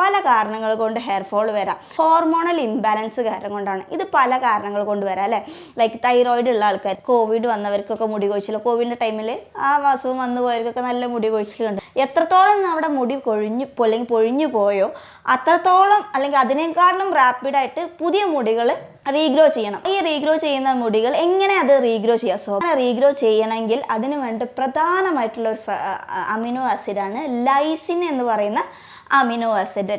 പല കാരണങ്ങൾ കൊണ്ട് ഹെയർ ഫോൾ വരാം. ഹോർമോണൽ ഇംബാലൻസ് കാരണം കൊണ്ടാണ്. ഇത് പല കാരണങ്ങൾ കൊണ്ട് വരാം അല്ലേ? ലൈക്ക് തൈറോയിഡ് ഉള്ള ആൾക്കാർ കോവിഡ് വന്നവർക്കൊക്കെ മുടി കൊഴിച്ചിൽ. കോവിഡിന്റെ ടൈമിൽ ആ അസുഖം വന്നു പോയവർക്കൊക്കെ നല്ല മുടി കൊഴിച്ചിലുണ്ട്. എത്രത്തോളം നമ്മുടെ മുടി കൊഴിഞ്ഞു അല്ലെങ്കിൽ പൊഴിഞ്ഞു പോയോ അത്രത്തോളം അല്ലെങ്കിൽ അതിനേക്കാളും റാപ്പിഡായിട്ട് പുതിയ മുടികൾ റീഗ്രോ ചെയ്യണം. ഈ റീഗ്രോ ചെയ്യുന്ന മുടികൾ എങ്ങനെ അത് റീഗ്രോ ചെയ്യാം? സോ അങ്ങനെ റീഗ്രോ ചെയ്യണമെങ്കിൽ അതിന് വേണ്ട പ്രധാനമായിട്ടുള്ള ഒരു അമിനോ ആസിഡാണ് ലൈസിൻ എന്ന് പറയുന്ന അമിനോ ആസിഡ്.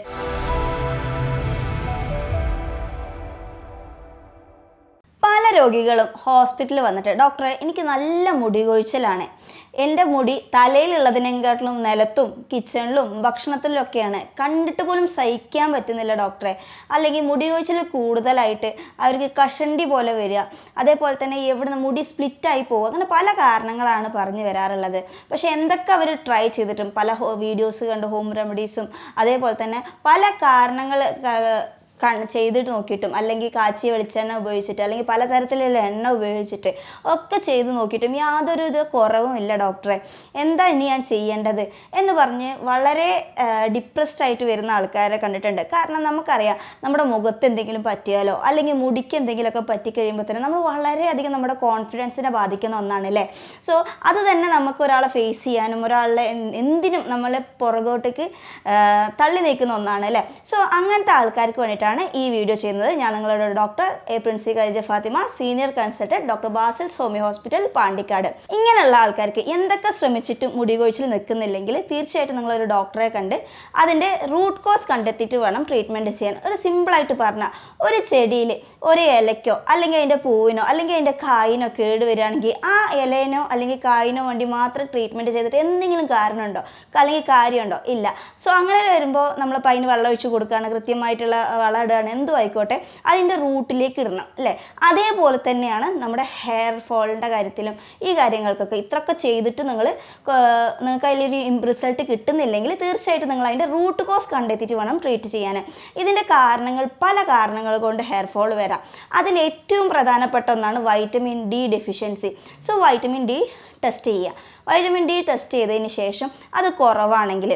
പല രോഗികളും ഹോസ്പിറ്റലിൽ വന്നിട്ട് ഡോക്ടറെ എനിക്ക് നല്ല മുടി കൊഴിച്ചിലാണ്. എന്റെ മുടി തലയിലുള്ളതിനെക്കാട്ടിലും നിലത്തും കിച്ചണിലും ഭക്ഷണത്തിലൊക്കെയാണ്. കണ്ടിട്ട് പോലും സഹിക്കാൻ പറ്റുന്നില്ല ഡോക്ടറെ. അല്ലെങ്കിൽ മുടി കൊഴിച്ചിൽ കൂടുതലായിട്ട് അവർക്ക് കഷണ്ടി പോലെ വരിക. അതേപോലെ തന്നെ എവിടുന്ന് മുടി സ്പ്ലിറ്റായി പോകും അങ്ങനെ പല കാരണങ്ങളാണ് പറഞ്ഞു വരാറുള്ളത്. പക്ഷേ എന്തൊക്കെ അവർ ട്രൈ ചെയ്തിട്ടും പല വീഡിയോസ് കണ്ട് ഹോം റെമഡീസും അതേപോലെ തന്നെ പല കാരണങ്ങൾ ചെയ്തിട്ട് നോക്കിയിട്ടും അല്ലെങ്കിൽ കാച്ചി വെളിച്ചെണ്ണ ഉപയോഗിച്ചിട്ട് അല്ലെങ്കിൽ പലതരത്തിലുള്ള എണ്ണ ഉപയോഗിച്ചിട്ട് ഒക്കെ ചെയ്ത് നോക്കിയിട്ടും യാതൊരു ഇത് കുറവും ഇല്ല ഡോക്ടറെ. എന്താ ഇനി ഞാൻ ചെയ്യേണ്ടത്? എന്ന് പറഞ്ഞ് വളരെ ഡിപ്രസ്ഡ് ആയിട്ട് വരുന്ന ആൾക്കാരെ കണ്ടിട്ടുണ്ട്. കാരണം നമുക്കറിയാം നമ്മുടെ മുഖത്ത് എന്തെങ്കിലും പറ്റിയാലോ അല്ലെങ്കിൽ മുടിക്ക് എന്തെങ്കിലുമൊക്കെ പറ്റിക്കഴിയുമ്പോൾ തന്നെ നമ്മൾ വളരെയധികം നമ്മുടെ കോൺഫിഡൻസിനെ ബാധിക്കുന്ന ഒന്നാണ് അല്ലേ സോ അത് തന്നെ നമുക്ക് ഒരാളെ ഫേസ് ചെയ്യാനും ഒരാളെ എന്ത് എന്തിനും നമ്മളെ പുറകോട്ടേക്ക് തള്ളി നീക്കുന്ന ഒന്നാണ് അല്ലേ സോ അങ്ങനത്തെ ആൾക്കാർക്ക് വേണ്ടിയിട്ടാണ് ഈ വീഡിയോ ചെയ്യുന്നത്. ഞാൻ നിങ്ങളുടെ doctor A Princy Khaija Fathima senior consultant doctor Basil Somy hospital Pandikkad. ഇങ്ങനെയുള്ള ആൾക്കാർക്ക് എന്തൊക്കെ ശ്രമിച്ചിട്ടും മുടി കൊഴിച്ചിൽ നിൽക്കുന്നില്ലെങ്കിൽ തീർച്ചയായിട്ടും നിങ്ങളൊരു ഡോക്ടറെ കണ്ട് അതിന്റെ റൂട്ട് കോസ് കണ്ടെത്തിയിട്ട് വേണം ട്രീറ്റ്മെന്റ് ചെയ്യാൻ. ഒരു സിമ്പിളായിട്ട് പറഞ്ഞാൽ ഒരു ചെടിയിൽ ഒരു ഇലയ്ക്കോ അല്ലെങ്കിൽ അതിന്റെ പൂവിനോ അല്ലെങ്കിൽ അതിന്റെ കായിനോ കേട് വരികയാണെങ്കിൽ ആ ഇലേനോ അല്ലെങ്കിൽ കായിനോ വേണ്ടി മാത്രം ട്രീറ്റ്മെന്റ് ചെയ്തിട്ട് എന്തെങ്കിലും കാരണമുണ്ടോ? അല്ലെങ്കിൽ കാര്യമുണ്ടോ? ഇല്ല. സോ അങ്ങനെ വരുമ്പോൾ നമ്മൾ അതിന് വെള്ളം ഒഴിച്ച് കൊടുക്കുകയാണ്. കൃത്യമായിട്ടുള്ള വളം ഇടുകയാണ് എന്തു ആയിക്കോട്ടെ അതിന്റെ റൂട്ടിലേക്ക് ഇടണം അല്ലേ? അതേപോലെ തന്നെയാണ് നമ്മുടെ ഹെയർ ഫോളിന്റെ കാര്യത്തിലും ഈ കാര്യങ്ങൾക്കൊക്കെ. ഇത്രയൊക്കെ ചെയ്തിട്ട് നിങ്ങൾ നിങ്ങൾക്ക് അതിലൊരു റിസൾട്ട് കിട്ടുന്നില്ലെങ്കിൽ തീർച്ചയായിട്ടും നിങ്ങൾ അതിന്റെ റൂട്ട് കോസ് കണ്ടെത്തിയിട്ട് വേണം ട്രീറ്റ് ചെയ്യാൻ ഇതിന്റെ കാരണങ്ങൾ പല കാരണങ്ങൾ കൊണ്ട് ഹെയർ ഫോൾ വരാം. അതിൽ ഏറ്റവും പ്രധാനപ്പെട്ട ഒന്നാണ് vitamin D deficiency so vitamin D test ചെയ്യുക. വൈറ്റമിൻ ഡി ടെസ്റ്റ് ചെയ്തതിന് ശേഷം അത് കുറവാണെങ്കിൽ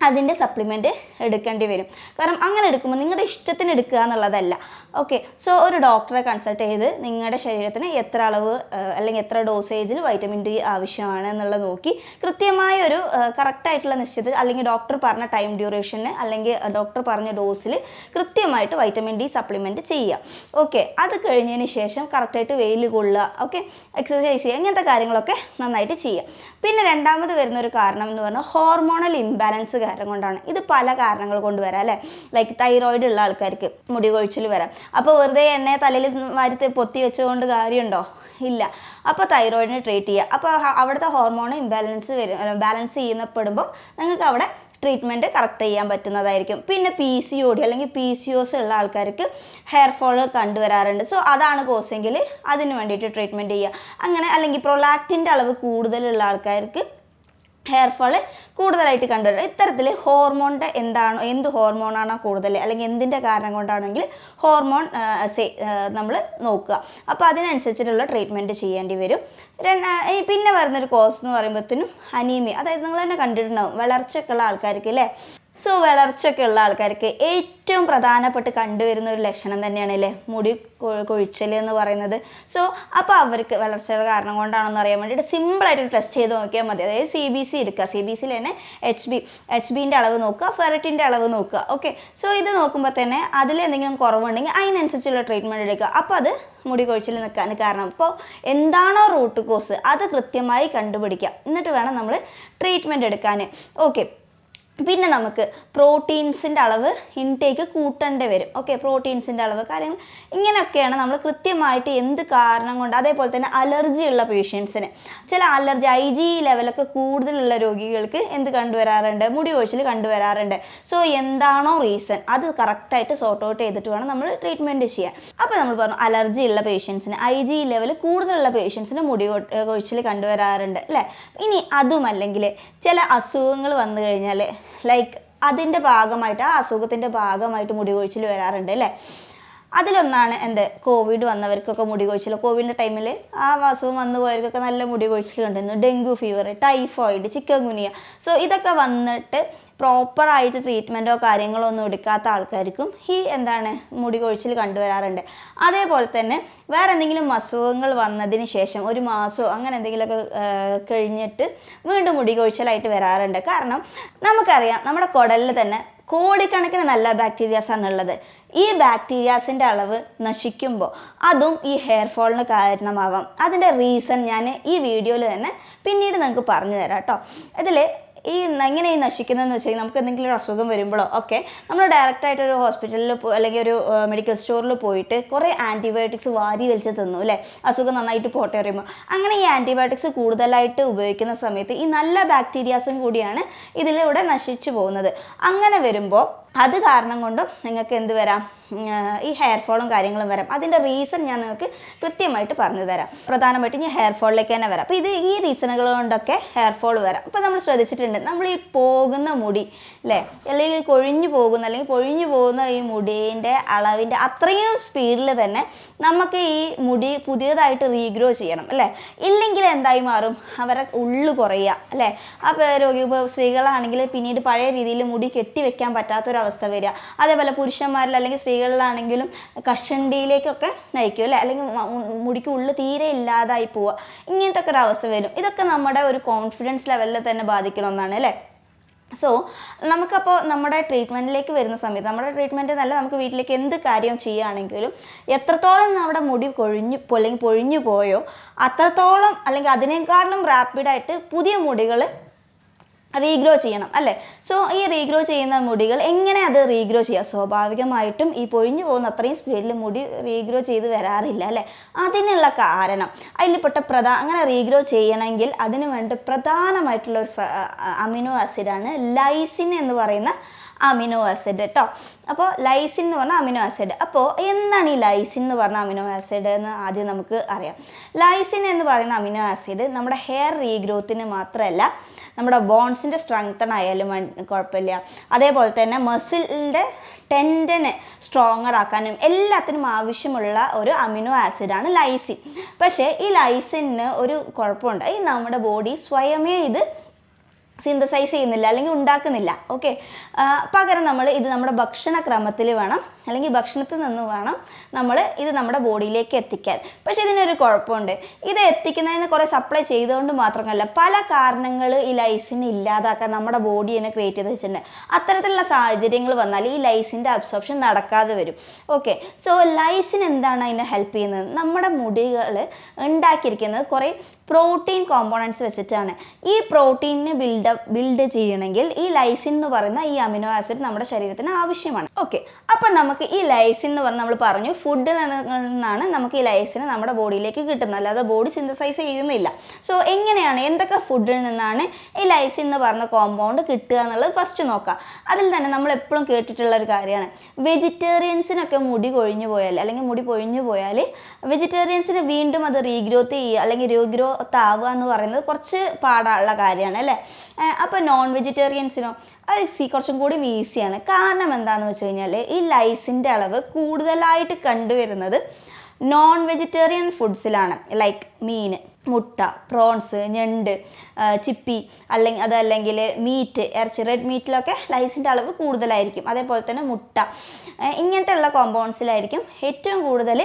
അതിന്റെ സപ്ലിമെന്റ് എടുക്കേണ്ടി വരും. കാരണം അങ്ങനെ എടുക്കുമ്പോൾ നിങ്ങളുടെ ഇഷ്ടത്തിന് എടുക്കുക എന്നുള്ളതല്ല. ഓക്കെ സോ ഒരു ഡോക്ടറെ കൺസൾട്ട് ചെയ്ത് നിങ്ങളുടെ ശരീരത്തിന് എത്ര അളവ് അല്ലെങ്കിൽ എത്ര ഡോസേജിൽ വൈറ്റമിൻ ഡി ആവശ്യമാണ് എന്നുള്ളത് നോക്കി കൃത്യമായ ഒരു കറക്റ്റായിട്ടുള്ള നിശ്ചയത്തിൽ അല്ലെങ്കിൽ ഡോക്ടർ പറഞ്ഞ ടൈം ഡ്യൂറേഷന് അല്ലെങ്കിൽ ഡോക്ടർ പറഞ്ഞ ഡോസിൽ കൃത്യമായിട്ട് വൈറ്റമിൻ ഡി സപ്ലിമെന്റ് ചെയ്യുക. ഓക്കെ അത് കഴിഞ്ഞതിന് ശേഷം കറക്റ്റായിട്ട് വെയിൽ കൊള്ളുക. ഓക്കെ എക്സസൈസ് ചെയ്യുക. ഇങ്ങനത്തെ കാര്യങ്ങളൊക്കെ നന്നായിട്ട് ചെയ്യുക. പിന്നെ രണ്ടാമത് വരുന്ന ഒരു കാരണം എന്ന് പറഞ്ഞാൽ ഹോർമോണൽ ഇംബാലൻസ് കൊണ്ടാണ്. ഇത് പല കാരണങ്ങൾ കൊണ്ട് വരാം അല്ലേ? ലൈക്ക് തൈറോയിഡ് ഉള്ള ആൾക്കാർക്ക് മുടി കൊഴിച്ചിൽ വരാം. അപ്പോൾ വെറുതെ എണ്ണ തലയിൽ വരുത്തി പൊത്തി വെച്ചുകൊണ്ട് കാര്യമുണ്ടോ? ഇല്ല. അപ്പോൾ തൈറോയിഡിനെ ട്രീറ്റ് ചെയ്യുക. അപ്പോൾ അവിടുത്തെ ഹോർമോൺ ഇംബാലൻസ് വരും ബാലൻസ് ചെയ്യുന്നപ്പെടുമ്പോൾ നിങ്ങൾക്ക് അവിടെ ട്രീറ്റ്മെന്റ് കറക്റ്റ് ചെയ്യാൻ പറ്റുന്നതായിരിക്കും. പിന്നെ പി സി ഒ ഡി അല്ലെങ്കിൽ പി സി ഒസ് ഉള്ള ആൾക്കാർക്ക് ഹെയർ ഫോൾ കണ്ടുവരാറുണ്ട്. സോ അതാണ് കോസെങ്കിൽ അതിന് വേണ്ടിയിട്ട് ട്രീറ്റ്മെന്റ് ചെയ്യുക. അങ്ങനെ അല്ലെങ്കിൽ പ്രൊലാക്റ്റിന്റെ അളവ് കൂടുതലുള്ള ആൾക്കാർക്ക് ഹെയർ ഫാൾ കൂടുതലായിട്ട് കണ്ടുവരും ഇത്തരത്തിൽ ഹോർമോണിന്റെ എന്താണോ എന്ത് ഹോർമോണാണോ കൂടുതൽ അല്ലെങ്കിൽ എന്തിന്റെ കാരണം കൊണ്ടാണെങ്കിൽ ഹോർമോൺ നമ്മൾ നോക്കുക. അപ്പോൾ അതിനനുസരിച്ചിട്ടുള്ള ട്രീറ്റ്മെന്റ് ചെയ്യേണ്ടി വരും. പിന്നെ വരുന്നൊരു കോസ് എന്ന് പറയുമ്പോഴത്തേനും അനീമിയ അതായത് നിങ്ങൾ തന്നെ കണ്ടിട്ടുണ്ടാവും വളർച്ചയൊക്കെ ഉള്ള ആൾക്കാർക്ക് അല്ലേ സോ വളർച്ചയൊക്കെ ഉള്ള ആൾക്കാർക്ക് ഏറ്റവും പ്രധാനപ്പെട്ട് കണ്ടുവരുന്ന ഒരു ലക്ഷണം തന്നെയാണ് അല്ലേ? മുടി കൊഴിച്ചൽ എന്ന് പറയുന്നത്. സോ അപ്പോൾ അവർക്ക് വളർച്ചയുടെ കാരണം കൊണ്ടാണെന്ന് അറിയാൻ വേണ്ടിയിട്ട് സിമ്പിളായിട്ട് ടെസ്റ്റ് ചെയ്ത് നോക്കിയാൽ മതി. അതായത് സി ബി സി എടുക്കുക. സി ബി സിയിൽ തന്നെ എച്ച് ബി എച്ച് ബിന്റെ അളവ് നോക്കുക. ഫെററ്റിന്റെ അളവ് നോക്കുക. ഓക്കെ സോ ഇത് നോക്കുമ്പോൾ തന്നെ അതിൽ എന്തെങ്കിലും കുറവുണ്ടെങ്കിൽ അതിനനുസരിച്ചുള്ള ട്രീറ്റ്മെന്റ് എടുക്കുക. അപ്പോൾ അത് മുടി കൊഴിച്ചിൽ നിൽക്കാൻ കാരണം. ഇപ്പോൾ എന്താണോ റൂട്ട് കോസ് അത് കൃത്യമായി കണ്ടുപിടിക്കുക. എന്നിട്ട് വേണം നമ്മൾ ട്രീറ്റ്മെന്റ് എടുക്കാൻ ഓക്കെ പിന്നെ നമുക്ക് പ്രോട്ടീൻസിന്റെ അളവ് ഇൻടേക്ക് കൂട്ടേണ്ടി വരും. ഓക്കെ പ്രോട്ടീൻസിന്റെ അളവ് കാര്യങ്ങൾ ഇങ്ങനെയൊക്കെയാണ് നമ്മൾ കൃത്യമായിട്ട് എന്ത് കാരണം കൊണ്ട് അതേപോലെ തന്നെ അലർജി ഉള്ള പേഷ്യൻസിന്. ചില അലർജി ഐ ജി ലെവലൊക്കെ കൂടുതലുള്ള രോഗികൾക്ക് എന്ത് കണ്ടുവരാറുണ്ട്? മുടി കൊഴിച്ചിൽ കണ്ടുവരാറുണ്ട്. സോ എന്താണോ റീസൺ അത് കറക്റ്റായിട്ട് സോർട്ട് ഔട്ട് ചെയ്തിട്ട് വേണം നമ്മൾ ട്രീറ്റ്മെന്റ് ചെയ്യാൻ. അപ്പോൾ നമ്മൾ പറഞ്ഞു അലർജി ഉള്ള പേഷ്യൻസിന് ഐ ജി ലെവൽ കൂടുതലുള്ള പേഷ്യൻസിന് മുടി ഒഴിച്ചിൽ കണ്ടുവരാറുണ്ട് അല്ലേ? ഇനി അതുമല്ലെങ്കിൽ ചില അസുഖങ്ങൾ വന്നു കഴിഞ്ഞാൽ ലൈക്ക് അതിന്റെ ഭാഗമായിട്ട് ആ അസുഖത്തിന്റെ ഭാഗമായിട്ട് മുടി കൊഴിച്ചിൽ വരാറുണ്ട് അല്ലേ? അതിലൊന്നാണ് എന്ത്? കോവിഡ് വന്നവർക്കൊക്കെ മുടി കൊഴിച്ചിൽ കോവിഡിന്റെ ടൈമിൽ ആ അസുഖം വന്നു പോയവർക്കൊക്കെ നല്ല മുടി കൊഴിച്ചിൽ കണ്ടിരുന്നു. Dengue fever typhoid chikungunya so ഇതൊക്കെ വന്നിട്ട് പ്രോപ്പറായിട്ട് ട്രീറ്റ്മെന്റോ കാര്യങ്ങളോ ഒന്നും എടുക്കാത്ത ആൾക്കാർക്കും ഈ എന്താണ് മുടി കൊഴിച്ചിൽ കണ്ടുവരാറുണ്ട്. അതേപോലെ തന്നെ വേറെ എന്തെങ്കിലും അസുഖങ്ങൾ വന്നതിന് ശേഷം ഒരു മാസമോ അങ്ങനെ എന്തെങ്കിലുമൊക്കെ കഴിഞ്ഞിട്ട് വീണ്ടും മുടി കൊഴിച്ചിലായിട്ട് വരാറുണ്ട്. കാരണം നമുക്കറിയാം നമ്മുടെ കുടലിൽ തന്നെ കോടിക്കണക്കിന് നല്ല ബാക്ടീരിയാസ് ആണ് ഉള്ളത്. ഈ ബാക്ടീരിയാസിന്റെ അളവ് നശിക്കുമ്പോൾ അതും ഈ ഹെയർ ഫോളിന് കാരണമാവാം. അതിന്റെ റീസൺ ഞാൻ ഈ വീഡിയോയിൽ തന്നെ പിന്നീട് നിങ്ങൾക്ക് പറഞ്ഞു തരാം കേട്ടോ ഇതിൽ ഈ എങ്ങനെ ഈ നശിക്കുന്നതെന്ന് വെച്ചാൽ നമുക്ക് എന്തെങ്കിലും ഒരു അസുഖം വരുമ്പോഴോ ഒക്കെ നമ്മൾ ഡയറക്റ്റായിട്ട് ഒരു ഹോസ്പിറ്റലിൽ അല്ലെങ്കിൽ ഒരു മെഡിക്കൽ സ്റ്റോറിൽ പോയിട്ട് കുറേ ആന്റിബയോട്ടിക്സ് വാരി വലിച്ച് തിന്നു അല്ലേ? അസുഖം നന്നായിട്ട് പോട്ടെ പറയുമ്പോൾ അങ്ങനെ ഈ ആന്റിബയോട്ടിക്സ് കൂടുതലായിട്ട് ഉപയോഗിക്കുന്ന സമയത്ത് ഈ നല്ല ബാക്ടീരിയാസും കൂടിയാണ് ഇതിലൂടെ നശിച്ചു പോകുന്നത്. അങ്ങനെ വരുമ്പോൾ അത് കാരണം കൊണ്ടും നിങ്ങൾക്ക് എന്ത് വരാം? ഈ ഹെയർ ഫോളും കാര്യങ്ങളും വരാം. അതിന്റെ റീസൺ ഞാൻ നിങ്ങൾക്ക് കൃത്യമായിട്ട് പറഞ്ഞു തരാം. പ്രധാനമായിട്ട് ഞാൻ ഹെയർ ഫോളിലേക്ക് തന്നെ വരാം. അപ്പോൾ ഇത് ഈ റീസണുകൾ കൊണ്ടൊക്കെ ഹെയർ ഫോൾ വരാം. അപ്പോൾ നമ്മൾ ശ്രദ്ധിച്ചിട്ടുണ്ട് നമ്മൾ ഈ പോകുന്ന മുടി അല്ലേ അല്ലെങ്കിൽ കൊഴിഞ്ഞു പോകുന്ന അല്ലെങ്കിൽ പൊഴിഞ്ഞു പോകുന്ന ഈ മുടീന്റെ അളവിന്റെ അത്രയും സ്പീഡിൽ തന്നെ നമുക്ക് ഈ മുടി പുതിയതായിട്ട് റീഗ്രോ ചെയ്യണം അല്ലേ ഇല്ലെങ്കിൽ എന്തായി മാറും? അവരെ ഉള്ളു കുറയുക അല്ലേ അപ്പോൾ രോഗി സ്ത്രീകളാണെങ്കിൽ പിന്നീട് പഴയ രീതിയിൽ മുടി കെട്ടിവെക്കാൻ പറ്റാത്തൊരവസ്ഥ വരിക. അതേപോലെ പുരുഷന്മാരിൽ അല്ലെങ്കിൽ സ്ത്രീകളിലാണെങ്കിലും കഷണ്ടിയിലേക്കൊക്കെ നയിക്കും അല്ലേ? അല്ലെങ്കിൽ മുടിക്ക് ഉള്ളു തീരെ ഇല്ലാതായി പോവുക. ഇങ്ങനത്തെ ഒക്കെ ഒരു അവസ്ഥ വരും. ഇതൊക്കെ നമ്മുടെ ഒരു കോൺഫിഡൻസ് ലെവലിൽ തന്നെ ബാധിക്കുന്ന ഒന്നാണ് അല്ലേ? സോ നമുക്കപ്പോൾ നമ്മുടെ ട്രീറ്റ്മെന്റിലേക്ക് വരുന്ന സമയത്ത് നമ്മുടെ ട്രീറ്റ്മെന്റ് നല്ല നമുക്ക് വീട്ടിലേക്ക് എന്ത് കാര്യം ചെയ്യുകയാണെങ്കിലും എത്രത്തോളം നമ്മുടെ മുടി കൊഴിഞ്ഞു അല്ലെങ്കിൽ പൊഴിഞ്ഞു പോയോ അത്രത്തോളം അല്ലെങ്കിൽ അതിനേക്കാളും റാപ്പിഡായിട്ട് പുതിയ മുടികൾ റീഗ്രോ ചെയ്യണം അല്ലേ? സോ ഈ റീഗ്രോ ചെയ്യുന്ന മുടികൾ എങ്ങനെ അത് റീഗ്രോ ചെയ്യുക? സ്വാഭാവികമായിട്ടും ഈ പൊഴിഞ്ഞു പോകുന്ന അത്രയും സ്പീഡിൽ മുടി റീഗ്രോ ചെയ്ത് വരാറില്ല അല്ലേ? അതിനുള്ള കാരണം അതിൽപ്പെട്ട പ്രധാ അങ്ങനെ റീഗ്രോ ചെയ്യണമെങ്കിൽ അതിന് വേണ്ടി പ്രധാനമായിട്ടുള്ള ഒരു അമിനോ ആസിഡാണ് ലൈസിൻ എന്ന് പറയുന്ന അമിനോ ആസിഡ് കേട്ടോ അപ്പോൾ ലൈസിൻ എന്ന് പറഞ്ഞാൽ അമിനോ ആസിഡ്. അപ്പോൾ എന്താണ് ഈ ലൈസിൻ എന്ന് പറഞ്ഞ അമിനോ ആസിഡ് എന്ന് ആദ്യം നമുക്ക് അറിയാം. ലൈസിൻ എന്ന് പറയുന്ന അമിനോ ആസിഡ് നമ്മുടെ ഹെയർ റീഗ്രോത്തിന് മാത്രമല്ല നമ്മുടെ ബോൺസിന്റെ സ്ട്രെങ്തൺ ആയാലും കുഴപ്പമില്ല. അതേപോലെ തന്നെ മസിലിന്റെ ടെൻഡനെ സ്ട്രോങ്ങർ ആക്കാനും എല്ലാത്തിനും ആവശ്യമുള്ള ഒരു അമിനോ ആസിഡാണ് ലൈസിൻ. പക്ഷേ ഈ ലൈസിന് ഒരു കുഴപ്പമുണ്ട്. ഈ നമ്മുടെ ബോഡി സ്വയമേ ഇത് സിന്തസൈസ് ചെയ്യുന്നില്ല അല്ലെങ്കിൽ ഉണ്ടാക്കുന്നില്ല. ഓക്കെ പകരം നമ്മൾ ഇത് നമ്മുടെ ഭക്ഷണക്രമത്തിൽ വേണം. അല്ലെങ്കിൽ ഭക്ഷണത്തിൽ നിന്ന് വേണം നമ്മൾ ഇത് നമ്മുടെ ബോഡിയിലേക്ക് എത്തിക്കാൻ. പക്ഷേ ഇതിനൊരു കുഴപ്പമുണ്ട്. ഇത് എത്തിക്കുന്നതിന് കുറേ സപ്ലൈ ചെയ്തുകൊണ്ട് മാത്രമല്ല പല കാരണങ്ങൾ ഈ ലൈസിന് ഇല്ലാതാക്കാൻ നമ്മുടെ ബോഡി തന്നെ ക്രിയേറ്റ് ചെയ്ത് വെച്ചിട്ടുണ്ട്. അത്തരത്തിലുള്ള സാഹചര്യങ്ങൾ വന്നാൽ ഈ ലൈസിന്റെ അബ്സോർപ്ഷൻ നടക്കാതെ വരും. ഓക്കെ സോ ലൈസിന് എന്താണ് അതിനെ ഹെൽപ്പ് ചെയ്യുന്നത്? നമ്മുടെ മുടികൾ ഉണ്ടാക്കിയിരിക്കുന്നത് കുറേ പ്രോട്ടീൻ കോമ്പോണൻസ് വെച്ചിട്ടാണ്. ഈ പ്രോട്ടീനിന് ബിൽഡ് ബിൽഡ് ചെയ്യണമെങ്കിൽ ഈ ലൈസിൻ എന്ന് പറയുന്ന ഈ അമിനോ ആസിഡ് നമ്മുടെ ശരീരത്തിന് ആവശ്യമാണ്. ഓക്കെ അപ്പം നമുക്ക് ഈ ലൈസിൻ എന്ന് പറഞ്ഞ് നമ്മൾ പറഞ്ഞു ഫുഡിൽ നിന്നാണ് നമുക്ക് ഈ ലൈസിന് നമ്മുടെ ബോഡിയിലേക്ക് കിട്ടുന്നത്. അല്ലാതെ ബോഡി സിന്തസൈസ് ചെയ്യുന്നില്ല. സോ എങ്ങനെയാണ് എന്തൊക്കെ ഫുഡിൽ നിന്നാണ് ഈ ലൈസിൻ എന്ന് പറഞ്ഞ കോമ്പൗണ്ട് കിട്ടുക എന്നുള്ളത് ഫസ്റ്റ് നോക്കാം. അതിൽ തന്നെ നമ്മൾ എപ്പോഴും കേട്ടിട്ടുള്ള ഒരു കാര്യമാണ്. വെജിറ്റേറിയൻസിനൊക്കെ മുടി കൊഴിഞ്ഞു പോയാൽ അല്ലെങ്കിൽ മുടി പൊഴിഞ്ഞു പോയാൽ വെജിറ്റേറിയൻസിന് വീണ്ടും അത് റീഗ്രോത്ത് ചെയ്യുക അല്ലെങ്കിൽ റീഗ്രോത്ത് ആവുക എന്ന് പറയുന്നത് കുറച്ച് പാടുള്ള കാര്യമാണ് അല്ലേ? അപ്പോൾ നോൺ വെജിറ്റേറിയൻസിനോ അത് സി കുറച്ചും കൂടി ഈസിയാണ് കാരണം എന്താണെന്ന് വെച്ച് കഴിഞ്ഞാൽ ഈ ലൈസിന്റെ അളവ് കൂടുതലായിട്ട് കണ്ടുവരുന്നത് നോൺ വെജിറ്റേറിയൻ ഫുഡ്സിലാണ് ലൈക്ക് മീൻ മുട്ട പ്രോൺസ് ഞണ്ട് ചിപ്പി അല്ലെങ്കിൽ അതല്ലെങ്കിൽ മീറ്റ് ഇറച്ചി റെഡ് മീറ്റിലൊക്കെ ലൈസിന്റെ അളവ് കൂടുതലായിരിക്കും. അതേപോലെ തന്നെ മുട്ട ഇങ്ങനത്തെ ഉള്ള കോമ്പൗണ്ട്സിലായിരിക്കും ഏറ്റവും കൂടുതൽ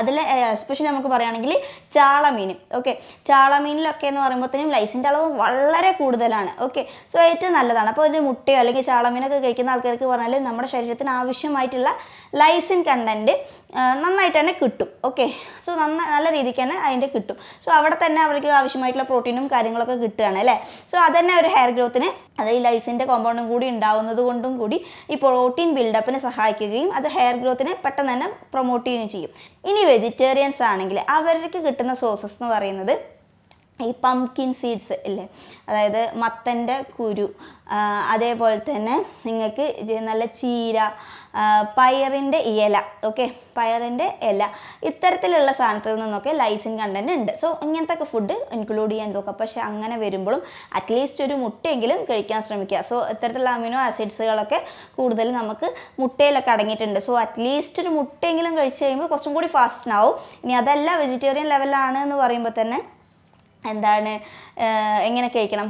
അതിൽ എസ്പെഷ്യലി നമുക്ക് പറയുകയാണെങ്കിൽ ചാളമീൻ. ഓക്കെ ചാളമീനിലൊക്കെ എന്ന് പറയുമ്പോഴത്തേനും ലൈസിന്റെ അളവ് വളരെ കൂടുതലാണ്. ഓക്കെ സോ ഏറ്റവും നല്ലതാണ്. അപ്പോൾ ഒരു മുട്ടയോ അല്ലെങ്കിൽ ചാളമീനൊക്കെ കഴിക്കുന്ന ആൾക്കാർക്ക് പറഞ്ഞാൽ നമ്മുടെ ശരീരത്തിന് ആവശ്യമായിട്ടുള്ള ലൈസിൻ കണ്ടന്റ് നന്നായിട്ട് തന്നെ കിട്ടും. ഓക്കെ സോ നന്ന നല്ല രീതിക്ക് തന്നെ അതിന്റെ കിട്ടും. സോ അവിടെ തന്നെ അവർക്ക് ആവശ്യമായിട്ടുള്ള പ്രോട്ടീനും കാര്യങ്ങളൊക്കെ കിട്ടുകയാണ് അല്ലേ? സോ അതന്നെ ഒരു ഹെയർ ഗ്രോത്തിന് അത് ഈ ലൈസിന്റെ കോമ്പൗണ്ടും കൂടി ഉണ്ടാവുന്നത് കൊണ്ടും കൂടി ഈ പ്രോട്ടീൻ ബിൽഡപ്പിന് സഹായിക്കുകയും അത് ഹെയർ ഗ്രോത്തിനെ പെട്ടെന്ന് തന്നെ പ്രൊമോട്ട് ചെയ്യുകയും ചെയ്യും. ഇനി വെജിറ്റേറിയൻസ് ആണെങ്കിൽ അവർക്ക് കിട്ടുന്ന സോഴ്സസ് എന്ന് പറയുന്നത് ഈ പംകിൻ സീഡ്സ് ഇല്ലേ? അതായത് മത്തന്റെ കുരു അതേപോലെ തന്നെ നിങ്ങൾക്ക് നല്ല ചീര പയറിന്റെ ഇല ഓക്കെ പയറിന്റെ ഇല. ഇത്തരത്തിലുള്ള സാധനത്തിൽ നിന്നൊക്കെ ലൈസിൻ കണ്ടന്റ് ഉണ്ട്. സോ ഇങ്ങനത്തെ ഫുഡ് ഇൻക്ലൂഡ് ചെയ്യാൻ നോക്കുക പക്ഷേ അങ്ങനെ വരുമ്പോഴും അറ്റ്ലീസ്റ്റ് ഒരു മുട്ടയെങ്കിലും കഴിക്കാൻ ശ്രമിക്കുക. സോ ഇത്തരത്തിലുള്ള അമിനോ ആസിഡ്സുകളൊക്കെ കൂടുതൽ നമുക്ക് മുട്ടയിലൊക്കെ അടങ്ങിയിട്ടുണ്ട്. സോ അറ്റ്ലീസ്റ്റ് ഒരു മുട്ടയെങ്കിലും കഴിച്ച് കഴിയുമ്പോൾ കുറച്ചും കൂടി ഫാസ്റ്റ് ഇനി അതല്ല വെജിറ്റേറിയൻ ലെവലാണ് എന്ന് പറയുമ്പോൾ തന്നെ എന്താണ് എങ്ങനെ കഴിക്കണം?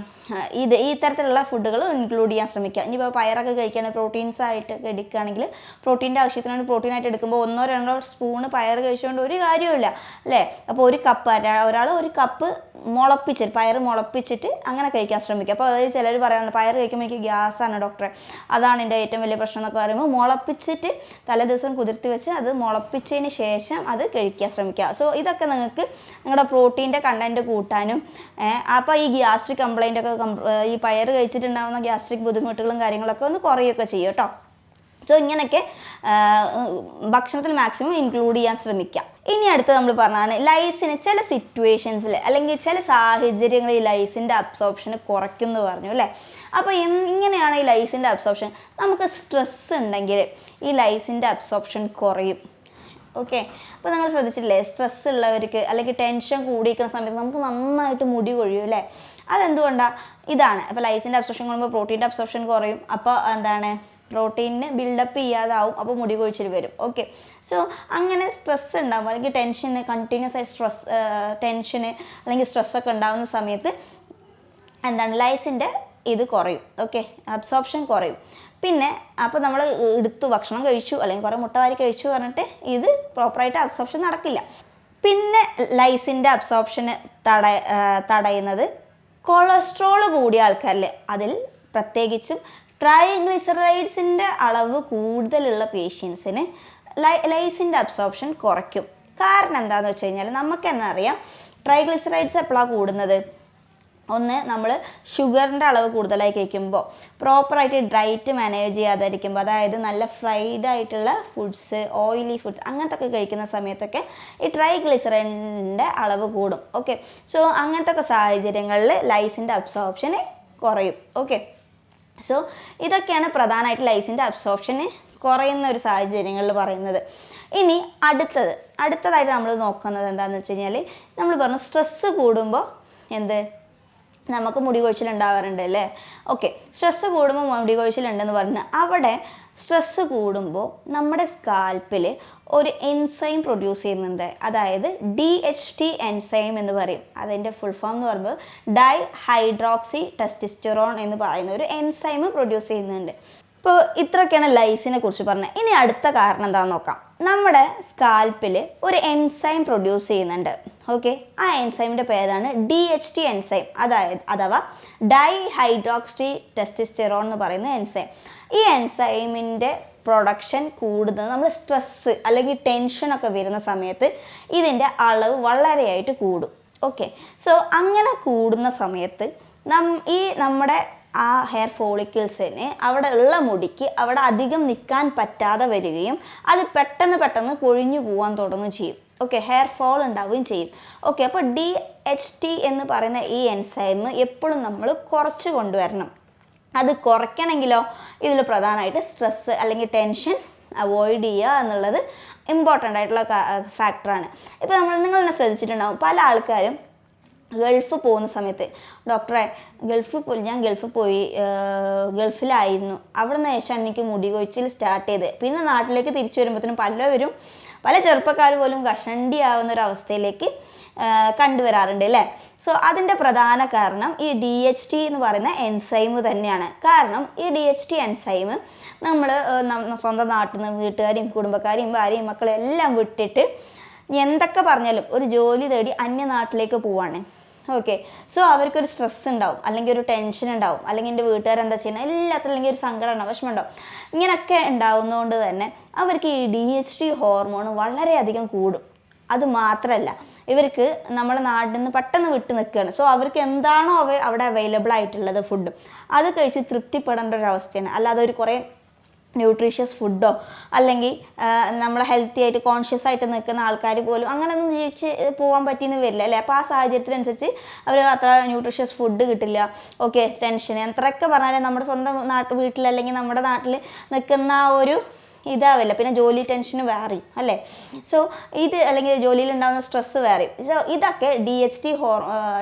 ഇത് ഈ തരത്തിലുള്ള ഫുഡുകൾ ഇൻക്ലൂഡ് ചെയ്യാൻ ശ്രമിക്കുക. ഇനിയിപ്പോൾ പയറൊക്കെ കഴിക്കുകയാണെങ്കിൽ പ്രോട്ടീൻസ് ആയിട്ട് എടുക്കുകയാണെങ്കിൽ പ്രോട്ടീന്റെ ആവശ്യത്തിന് വേണ്ടി പ്രോട്ടീനായിട്ട് എടുക്കുമ്പോൾ ഒന്നോ രണ്ടോ സ്പൂണ് പയർ കഴിച്ചുകൊണ്ട് ഒരു കാര്യമില്ല അല്ലേ? അപ്പോൾ ഒരു കപ്പ് ഒരാൾ ഒരു കപ്പ് മുളപ്പിച്ചിട്ട് പയർ മുളപ്പിച്ചിട്ട് അങ്ങനെ കഴിക്കാൻ ശ്രമിക്കുക. അപ്പോൾ അതായത് ചിലർ പറയാറുണ്ട് പയർ കഴിക്കുമ്പോൾ എനിക്ക് ഗ്യാസാണ് ഡോക്ടറെ. അതാണ് എന്റെ ഏറ്റവും വലിയ പ്രശ്നം എന്നൊക്കെ പറയുമ്പോൾ മുളപ്പിച്ചിട്ട് തലേദിവസം കുതിർത്തി വെച്ച് അത് മുളപ്പിച്ചതിന് ശേഷം അത് കഴിക്കാൻ ശ്രമിക്കുക. സോ ഇതൊക്കെ നിങ്ങൾക്ക് നിങ്ങളുടെ പ്രോട്ടീന്റെ കണ്ടന്റ് കൂട്ടാനും അപ്പോൾ ഈ ഗ്യാസ്ട്രിക് കംപ്ലൈന്റ് ഒക്കെ ഈ പയർ കഴിച്ചിട്ടുണ്ടാകുന്ന ഗ്യാസ്ട്രിക് ബുദ്ധിമുട്ടുകളും കാര്യങ്ങളൊക്കെ ഒന്ന് കുറയുകയൊക്കെ ചെയ്യും കേട്ടോ സോ ഇങ്ങനെയൊക്കെ ഭക്ഷണത്തിൽ മാക്സിമം ഇൻക്ലൂഡ് ചെയ്യാൻ ശ്രമിക്കാം. ഇനി അടുത്ത് നമ്മൾ പറഞ്ഞാണ് ലൈസിന് ചില സിറ്റുവേഷൻസിൽ അല്ലെങ്കിൽ ചില സാഹചര്യങ്ങളിൽ ലൈസിന്റെ അബ്സോർപ്ഷൻ കുറയ്ക്കും എന്ന് പറഞ്ഞു അല്ലേ? അപ്പോൾ ഇങ്ങനെയാണ് ഈ ലൈസിന്റെ അബ്സോർപ്ഷൻ നമുക്ക് സ്ട്രെസ് ഉണ്ടെങ്കിൽ ഈ ലൈസിന്റെ അബ്സോർപ്ഷൻ കുറയും. ഓക്കെ അപ്പോൾ നിങ്ങൾ ശ്രദ്ധിച്ചിട്ടില്ലേ? സ്ട്രെസ് ഉള്ളവർക്ക് അല്ലെങ്കിൽ ടെൻഷൻ കൂടിയിരിക്കുന്ന സമയത്ത് നമുക്ക് നന്നായിട്ട് മുടി കൊഴിയും അല്ലേ? അതെന്തുകൊണ്ടാണ് ഇതാണ്. അപ്പോൾ ലൈസിന്റെ അബ്സോർപ്ഷൻ കൂടുമ്പോൾ പ്രോട്ടീന്റെ അബ്സോർപ്ഷൻ കുറയും. അപ്പോൾ എന്താണ്? പ്രോട്ടീനിന് ബിൽഡപ്പ് ചെയ്യാതാവും. അപ്പോൾ മുടി കൊഴിച്ചിൽ വരും. ഓക്കെ സോ അങ്ങനെ സ്ട്രെസ് ഉണ്ടാകും അല്ലെങ്കിൽ ടെൻഷന് കണ്ടിന്യൂസ് ആയി സ്ട്രെസ് ടെൻഷന് അല്ലെങ്കിൽ സ്ട്രെസ്സൊക്കെ ഉണ്ടാകുന്ന സമയത്ത് എന്താണ്? ലൈസിന്റെ ഇത് കുറയും. ഓക്കെ അബ്സോർപ്ഷൻ കുറയും. പിന്നെ അപ്പോൾ നമ്മൾ എടുത്തു ഭക്ഷണം കഴിച്ചു അല്ലെങ്കിൽ കുറേ മുട്ട വാരി കഴിച്ചു പറഞ്ഞിട്ട് ഇത് പ്രോപ്പറായിട്ട് അബ്സോർപ്ഷൻ നടക്കില്ല. പിന്നെ ലൈസിന്റെ അബ്സോർപ്ഷന് തട തടയുന്നത് കൊളസ്ട്രോൾ കൂടിയ ആൾക്കാരിൽ അതിൽ പ്രത്യേകിച്ചും ട്രൈഗ്ലിസറൈഡ്സിന്റെ അളവ് കൂടുതലുള്ള പേഷ്യൻസിന് ലൈ ലൈസിന്റെ അബ്സോർപ്ഷൻ കുറയ്ക്കും. കാരണം എന്താണെന്ന് വെച്ച് കഴിഞ്ഞാൽ നമുക്ക് തന്നെ അറിയാം ട്രൈഗ്ലിസറൈഡ്സ് എപ്പോഴാണ് കൂടുന്നത്? ഒന്ന് നമ്മൾ ഷുഗറിന്റെ അളവ് കൂടുതലായി കഴിക്കുമ്പോൾ പ്രോപ്പറായിട്ട് ഡയറ്റ് മാനേജ് ചെയ്യാതിരിക്കുമ്പോൾ അതായത് നല്ല ഫ്രൈഡ് ആയിട്ടുള്ള ഫുഡ്സ് ഓയിലി ഫുഡ്സ് അങ്ങനത്തെ ഒക്കെ കഴിക്കുന്ന സമയത്തൊക്കെ ഈ ട്രൈഗ്ലിസറിന്റെ അളവ് കൂടും. ഓക്കെ സോ അങ്ങനത്തെ ഒക്കെ സാഹചര്യങ്ങളിൽ ലൈസിന്റെ അബ്സോർപ്ഷന് കുറയും. ഓക്കെ സോ ഇതൊക്കെയാണ് പ്രധാനമായിട്ട് ലൈസിന്റെ അബ്സോർപ്ഷന് കുറയുന്ന ഒരു സാഹചര്യങ്ങളിൽ പറയുന്നത്. ഇനി അടുത്തത്. അടുത്തതായിട്ട് നമ്മൾ നോക്കുന്നത് എന്താണെന്ന് വെച്ച് കഴിഞ്ഞാൽ നമ്മൾ പറഞ്ഞു സ്ട്രെസ്സ് കൂടുമ്പോൾ എന്ത്? നമുക്ക് മുടി കൊഴിച്ചിലുണ്ടാവാറുണ്ട് അല്ലേ? ഓക്കെ സ്ട്രെസ്സ് കൂടുമ്പോൾ മുടി കൊഴിച്ചിലുണ്ടെന്ന് പറഞ്ഞ് അവിടെ സ്ട്രെസ്സ് കൂടുമ്പോൾ നമ്മുടെ സ്കാൽപ്പിൽ ഒരു എൻസൈം പ്രൊഡ്യൂസ് ചെയ്യുന്നുണ്ട്. അതായത് ഡി എച്ച് ടി എൻസൈം എന്ന് പറയും. അതിന്റെ ഫുൾ ഫോം എന്ന് പറയുമ്പോൾ ഡൈ ഹൈഡ്രോക്സി ടെസ്റ്റിസ്റ്ററോൺ എന്ന് പറയുന്ന ഒരു എൻസൈം പ്രൊഡ്യൂസ് ചെയ്യുന്നുണ്ട്. ഇപ്പോൾ ഇത്രയൊക്കെയാണ് ലൈസിനെ കുറിച്ച് പറഞ്ഞത്. ഇനി അടുത്ത കാരണം എന്താണെന്ന് നോക്കാം. നമ്മുടെ സ്കാൽപ്പിൽ ഒരു എൻസൈം പ്രൊഡ്യൂസ് ചെയ്യുന്നുണ്ട്. ഓക്കെ ആ എൻസൈമിന്റെ പേരാണ് ഡി എച്ച് ടി എൻസൈം അതായത് അഥവാ ഡൈ ഹൈഡ്രോക്സി ടെസ്റ്റിസ്റ്റെറോൺ എന്ന് പറയുന്ന എൻസൈം ഈ എൻസൈമിന്റെ പ്രൊഡക്ഷൻ കൂടുന്നത് നമ്മൾ സ്ട്രെസ്സ് അല്ലെങ്കിൽ ടെൻഷനൊക്കെ വരുന്ന സമയത്ത് ഇതിന്റെ അളവ് വളരെയായിട്ട് കൂടും. ഓക്കെ സോ അങ്ങനെ കൂടുന്ന സമയത്ത് നം ഈ നമ്മുടെ ആ ഹെയർ ഫോളിക്കിൾസിന് അവിടെ ഉള്ള മുടിക്ക് അവിടെ അധികം നിൽക്കാൻ പറ്റാതെ വരികയും അത് പെട്ടെന്ന് പെട്ടെന്ന് പൊഴിഞ്ഞു പോകാൻ തുടങ്ങുകയും ചെയ്യും. ഓക്കെ ഹെയർ ഫോൾ ഉണ്ടാവുകയും ചെയ്യും. ഓക്കെ അപ്പോൾ ഡി എച്ച് ടി എന്ന് പറയുന്ന ഈ എൻസൈം എപ്പോഴും നമ്മൾ കുറച്ച് കൊണ്ടുവരണം. അത് കുറയ്ക്കണമെങ്കിലോ? ഇതിൽ പ്രധാനമായിട്ട് സ്ട്രെസ്സ് അല്ലെങ്കിൽ ടെൻഷൻ അവോയ്ഡ് ചെയ്യുക എന്നുള്ളത് ഇമ്പോർട്ടന്റ് ആയിട്ടുള്ള ഫാക്ടറാണ് ഇപ്പോൾ നമ്മൾ നിങ്ങൾ തന്നെ ശ്രദ്ധിച്ചിട്ടുണ്ടാവും പല ആൾക്കാരും ഗൾഫ് പോകുന്ന സമയത്ത് ഡോക്ടറെ ഗൾഫ് പോയി ഞാൻ ഗൾഫ് പോയി ഗൾഫിലായിരുന്നു. അവിടെ നിന്ന് ശേഷമാണ് എനിക്ക് മുടി കൊഴിച്ചിൽ സ്റ്റാർട്ട് ചെയ്ത്. പിന്നെ നാട്ടിലേക്ക് തിരിച്ചു വരുമ്പോഴത്തേനും പലവരും പല ചെറുപ്പക്കാർ പോലും കഷണ്ടി ആവുന്ന ഒരു അവസ്ഥയിലേക്ക് കണ്ടുവരാറുണ്ട് അല്ലേ? സോ അതിന്റെ പ്രധാന കാരണം ഈ ഡി എച്ച് ടി എന്ന് പറയുന്ന എൻസൈം തന്നെയാണ്. കാരണം ഈ ഡി എച്ച് ടി എൻസൈം നമ്മൾ സ്വന്തം നാട്ടിൽ നിന്ന് വീട്ടുകാരെയും കുടുംബക്കാരെയും ഭാര്യയും മക്കളെയും എല്ലാം വിട്ടിട്ട് എന്തൊക്കെ പറഞ്ഞാലും ഒരു ജോലി തേടി അന്യനാട്ടിലേക്ക് പോവാണ്. ഓക്കെ സോ അവർക്കൊരു സ്ട്രെസ് ഉണ്ടാവും. അല്ലെങ്കിൽ ഒരു ടെൻഷൻ ഉണ്ടാവും. അല്ലെങ്കിൽ എന്റെ വീട്ടുകാരെന്താ ചെയ്യുന്നത്? എല്ലാത്തിലും അല്ലെങ്കിൽ ഒരു സങ്കടം ഉണ്ടാവും വിഷമം ഉണ്ടാവും. ഇങ്ങനെയൊക്കെ ഉണ്ടാവുന്നതുകൊണ്ട് തന്നെ അവർക്ക് ഈ ഡി എച്ച് ഡി ഹോർമോൺ വളരെയധികം കൂടും. അത് മാത്രമല്ല ഇവർക്ക് നമ്മുടെ നാട്ടിൽ നിന്ന് പെട്ടെന്ന് വിട്ട് നിൽക്കുകയാണ്. സോ അവർക്ക് എന്താണോ അവ അവിടെ അവൈലബിൾ ആയിട്ടുള്ളത് ഫുഡ് അത് കഴിച്ച് തൃപ്തിപ്പെടേണ്ട ഒരു അവസ്ഥയാണ്. അല്ലാതെ ഒരു കുറേ ന്യൂട്രീഷ്യസ് ഫുഡോ അല്ലെങ്കിൽ നമ്മൾ ഹെൽത്തി ആയിട്ട് കോൺഷ്യസ് ആയിട്ട് നിൽക്കുന്ന ആൾക്കാർ പോലും അങ്ങനെയൊന്നും ജീവിച്ച് പോകാൻ പറ്റിയെന്ന് വരില്ല അല്ലേ? അപ്പോൾ ആ സാഹചര്യത്തിനനുസരിച്ച് അവർ അത്ര ന്യൂട്രീഷ്യസ് ഫുഡ് കിട്ടില്ല. ഓക്കെ ടെൻഷൻ എത്രയൊക്കെ പറഞ്ഞാലും നമ്മുടെ സ്വന്തം നാട്ടിൽ വീട്ടിൽ അല്ലെങ്കിൽ നമ്മുടെ നാട്ടിൽ നിൽക്കുന്ന ആ ഒരു ഇതാവില്ല. പിന്നെ ജോലി ടെൻഷൻ വേറെയും അല്ലേ? സോ ഇത് അല്ലെങ്കിൽ ജോലിയിൽ ഉണ്ടാകുന്ന സ്ട്രെസ്സ് വേറെയും സോ ഇതൊക്കെ ഡി എച്ച് ടി ഹോർ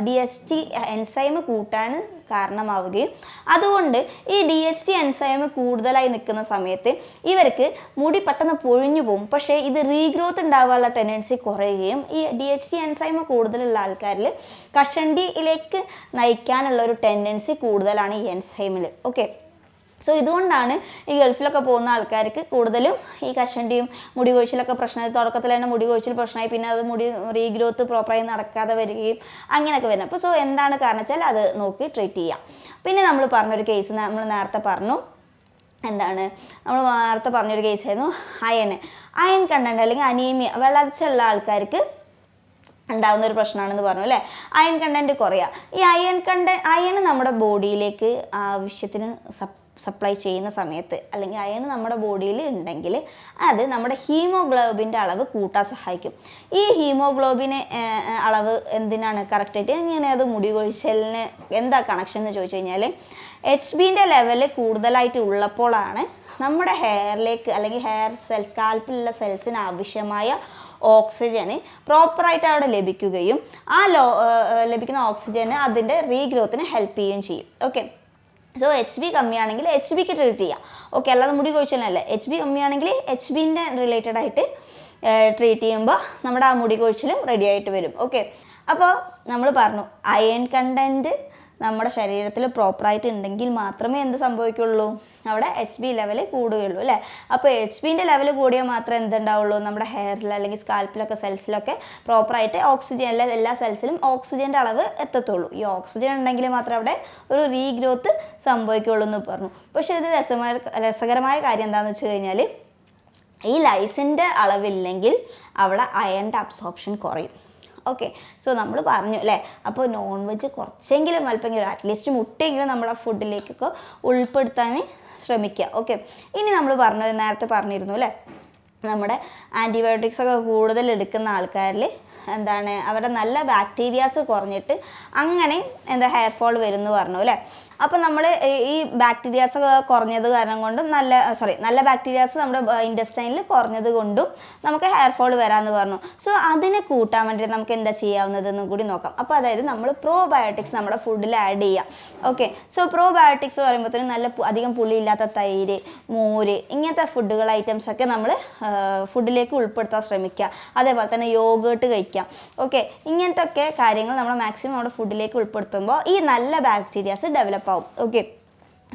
ഡി എച്ച് ടി എൻസൈമ് കൂട്ടാൻ കാരണമാവുകയും അതുകൊണ്ട് ഈ ഡി എച്ച് ടി എൻസൈമ് കൂടുതലായി നിൽക്കുന്ന സമയത്ത് ഇവർക്ക് മുടി പെട്ടെന്ന് പൊഴിഞ്ഞു പോകും. പക്ഷേ ഇത് റീഗ്രോത്ത് ഉണ്ടാകാനുള്ള ടെൻഡൻസി കുറയുകയും ഈ ഡി എച്ച് ടി എൻസൈമ് കൂടുതലുള്ള ആൾക്കാരിൽ കഷണ്ടിയിലേക്ക് നയിക്കാനുള്ള ഒരു ടെൻഡൻസി കൂടുതലാണ് ഈ എൻസൈമിൽ ഓക്കെ സോ ഇതുകൊണ്ടാണ് ഈ ഗൾഫിലൊക്കെ പോകുന്ന ആൾക്കാർക്ക് കൂടുതലും ഈ കഷണ്ടിയും മുടി കൊഴിച്ചിലൊക്കെ പ്രശ്നമായി തുടക്കത്തിൽ തന്നെ മുടി കൊഴിച്ചിൽ പ്രശ്നമായി പിന്നെ അത് മുടി റീഗ്രോത്ത് പ്രോപ്പറായി നടക്കാതെ വരികയും അങ്ങനെയൊക്കെ വരുന്നത്. അപ്പോൾ സോ എന്താണ് കാരണം വെച്ചാൽ അത് നോക്കി ട്രീറ്റ് ചെയ്യാം. പിന്നെ നമ്മൾ പറഞ്ഞൊരു കേസ് നമ്മൾ നേരത്തെ പറഞ്ഞു. എന്താണ്? നമ്മൾ നേരത്തെ പറഞ്ഞൊരു കേസായിരുന്നു അയൺ. അയൺ കണ്ടന്റ് അല്ലെങ്കിൽ അനീമിയ വളർച്ചയുള്ള ആൾക്കാർക്ക് ഉണ്ടാകുന്ന ഒരു പ്രശ്നമാണെന്ന് പറഞ്ഞു അല്ലേ? അയൺ കണ്ടന്റ് കുറയുക. ഈ അയൺ കണ്ട അയൺ നമ്മുടെ ബോഡിയിലേക്ക് ആവശ്യത്തിന് സപ് സപ്ലൈ ചെയ്യുന്ന സമയത്ത് അല്ലെങ്കിൽ അയൺ നമ്മുടെ ബോഡിയിൽ ഉണ്ടെങ്കിൽ അത് നമ്മുടെ ഹീമോഗ്ലോബിന്റെ അളവ് കൂട്ടാൻ സഹായിക്കും. ഈ ഹീമോഗ്ലോബിന് അളവ് എന്തിനാണ് കറക്റ്റായിട്ട് എങ്ങനെ അത് മുടി കൊഴിച്ചലിന് എന്താ കണക്ഷൻ എന്ന് ചോദിച്ചു കഴിഞ്ഞാൽ എച്ച് ബിന്റെ ലെവൽ കൂടുതലായിട്ട് ഉള്ളപ്പോഴാണ് നമ്മുടെ ഹെയറിലേക്ക് അല്ലെങ്കിൽ ഹെയർ സെൽസ് സ്കാൽപ്പിലുള്ള സെൽസിന് ആവശ്യമായ ഓക്സിജന് പ്രോപ്പറായിട്ട് അവിടെ ലഭിക്കുകയും ആ ലോ ലഭിക്കുന്ന ഓക്സിജന് അതിന്റെ റീഗ്രോത്തിന് ഹെൽപ്പ് ചെയ്യുകയും ചെയ്യും. ഓക്കെ സോ എച്ച് ബി കമ്മിയാണെങ്കിൽ എച്ച് ബിക്ക് ട്രീറ്റ് ചെയ്യാം. ഓക്കെ അല്ലാതെ മുടി കൊഴിച്ചിലല്ല എച്ച് ബി കമ്മിയാണെങ്കിൽ എച്ച് ബിന്റെ റിലേറ്റഡ് ആയിട്ട് ട്രീറ്റ് ചെയ്യുമ്പോൾ നമ്മുടെ ആ മുടി കൊഴിച്ചിലും റെഡി ആയിട്ട് വരും. ഓക്കെ അപ്പോൾ നമ്മൾ പറഞ്ഞു അയൺ കണ്ടന്റ് നമ്മുടെ ശരീരത്തിൽ പ്രോപ്പറായിട്ട് ഉണ്ടെങ്കിൽ മാത്രമേ എന്ത് സംഭവിക്കുള്ളൂ? അവിടെ എച്ച് ബി ലെവൽ കൂടുകയുള്ളൂ അല്ലേ? അപ്പോൾ എച്ച് ബിന്റെ ലെവൽ കൂടിയാൽ മാത്രമേ എന്തുണ്ടാവുള്ളൂ? നമ്മുടെ ഹെയറിൽ അല്ലെങ്കിൽ സ്കാൽപ്പിലൊക്കെ സെൽസിലൊക്കെ പ്രോപ്പറായിട്ട് ഓക്സിജൻ എല്ലാ എല്ലാ സെൽസിലും ഓക്സിജന്റെ അളവ് എത്തത്തുള്ളൂ. ഈ ഓക്സിജൻ ഉണ്ടെങ്കിൽ മാത്രമേ അവിടെ ഒരു റീഗ്രോത്ത് സംഭവിക്കുള്ളൂ എന്ന് പറഞ്ഞു. പക്ഷേ ഇത് രസമായ രസകരമായ കാര്യം എന്താണെന്ന് വെച്ച് കഴിഞ്ഞാൽ ഈ ലൈസിന്റെ അളവില്ലെങ്കിൽ അവിടെ അയണിന്റെ അബ്സോർപ്ഷൻ കുറയും. ഓക്കെ സോ നമ്മൾ പറഞ്ഞു അല്ലേ? അപ്പോൾ നോൺ വെജ് കുറച്ചെങ്കിലും അല്പമെങ്കിലും അറ്റ്ലീസ്റ്റ് മുട്ടയെങ്കിലും നമ്മുടെ ഫുഡിലേക്കൊക്കെ ഉൾപ്പെടുത്താൻ ശ്രമിക്കുക. ഓക്കെ ഇനി നമ്മൾ പറഞ്ഞു നേരത്തെ പറഞ്ഞിരുന്നു അല്ലേ? നമ്മുടെ ആന്റിബയോട്ടിക്സ് ഒക്കെ കൂടുതൽ എടുക്കുന്ന ആൾക്കാരിൽ എന്താണ് അവരുടെ നല്ല ബാക്ടീരിയാസ് കുറഞ്ഞിട്ട് അങ്ങനെ എന്താ ഹെയർ ഫോൾ വരുന്നു പറഞ്ഞു അല്ലേ? അപ്പോൾ നമ്മൾ ഈ ബാക്ടീരിയാസ് കുറഞ്ഞത് കാരണം കൊണ്ടും നല്ല സോറി നല്ല ബാക്ടീരിയാസ് നമ്മുടെ ഇൻഡസ്റ്റൈനിൽ കുറഞ്ഞത് കൊണ്ടും നമുക്ക് ഹെയർ ഫോൾ വരാമെന്ന് പറഞ്ഞു. സോ അതിനെ കൂട്ടാൻ വേണ്ടി നമുക്ക് എന്താ ചെയ്യാവുന്നതെന്നും കൂടി നോക്കാം. അപ്പോൾ അതായത് നമ്മൾ പ്രോബയോട്ടിക്സ് നമ്മുടെ ഫുഡിൽ ആഡ് ചെയ്യാം. ഓക്കെ സോ പ്രോബയോട്ടിക്സ് പറയുമ്പോഴത്തേനും നല്ല അധികം പുളിയില്ലാത്ത തൈര് മോര് ഇങ്ങനത്തെ ഫുഡുകൾ ഐറ്റംസ് ഒക്കെ നമ്മൾ ഫുഡിലേക്ക് ഉൾപ്പെടുത്താൻ ശ്രമിക്കുക. അതേപോലെ തന്നെ യോഗേട്ട് കഴിക്കാം. ഓക്കെ ഇങ്ങനത്തെ ഒക്കെ കാര്യങ്ങൾ നമ്മൾ മാക്സിമം നമ്മുടെ ഫുഡിലേക്ക് ഉൾപ്പെടുത്തുമ്പോൾ ഈ നല്ല ബാക്ടീരിയാസ് ഡെവലപ്പ് ആവും ഓക്കെ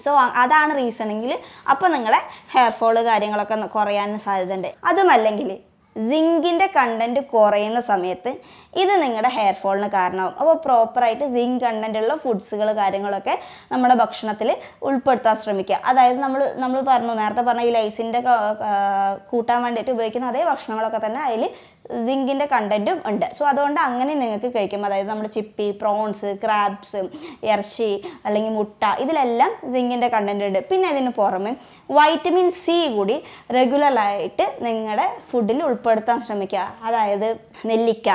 സോ അതാണ് റീസണെങ്കിൽ അപ്പോൾ നിങ്ങളെ ഹെയർ കാര്യങ്ങളൊക്കെ കുറയാൻ സാധ്യതയുണ്ട്. അതുമല്ലെങ്കിൽ സിങ്കിന്റെ കണ്ടന്റ് കുറയുന്ന സമയത്ത് ഇത് നിങ്ങളുടെ ഹെയർ ഫോളിന് കാരണമാവും. അപ്പോൾ പ്രോപ്പറായിട്ട് സിങ്ക് കണ്ടന്റ് ഉള്ള ഫുഡ്സുകൾ കാര്യങ്ങളൊക്കെ നമ്മുടെ ഭക്ഷണത്തിൽ ഉൾപ്പെടുത്താൻ ശ്രമിക്കുക. അതായത് നമ്മൾ നമ്മൾ പറഞ്ഞു നേരത്തെ പറഞ്ഞ ഈ ലൈസിന്റെ കൂട്ടാൻ വേണ്ടിയിട്ട് ഉപയോഗിക്കുന്ന അതേ ഭക്ഷണങ്ങളൊക്കെ തന്നെ അതിൽ സിങ്കിന്റെ കണ്ടന്റും ഉണ്ട്. സോ അതുകൊണ്ട് അങ്ങനെ നിങ്ങൾക്ക് കഴിക്കും. അതായത് നമ്മുടെ ചിപ്പി പ്രോൺസ് ക്രാബ്സ് ഇറച്ചി അല്ലെങ്കിൽ മുട്ട ഇതിലെല്ലാം സിങ്കിന്റെ കണ്ടന്റ് ഉണ്ട്. പിന്നെ അതിന് പുറമെ വൈറ്റമിൻ സി കൂടി റെഗുലറായിട്ട് നിങ്ങളുടെ ഫുഡിൽ ഉൾപ്പെടുത്താൻ ശ്രമിക്കുക. അതായത് നെല്ലിക്ക.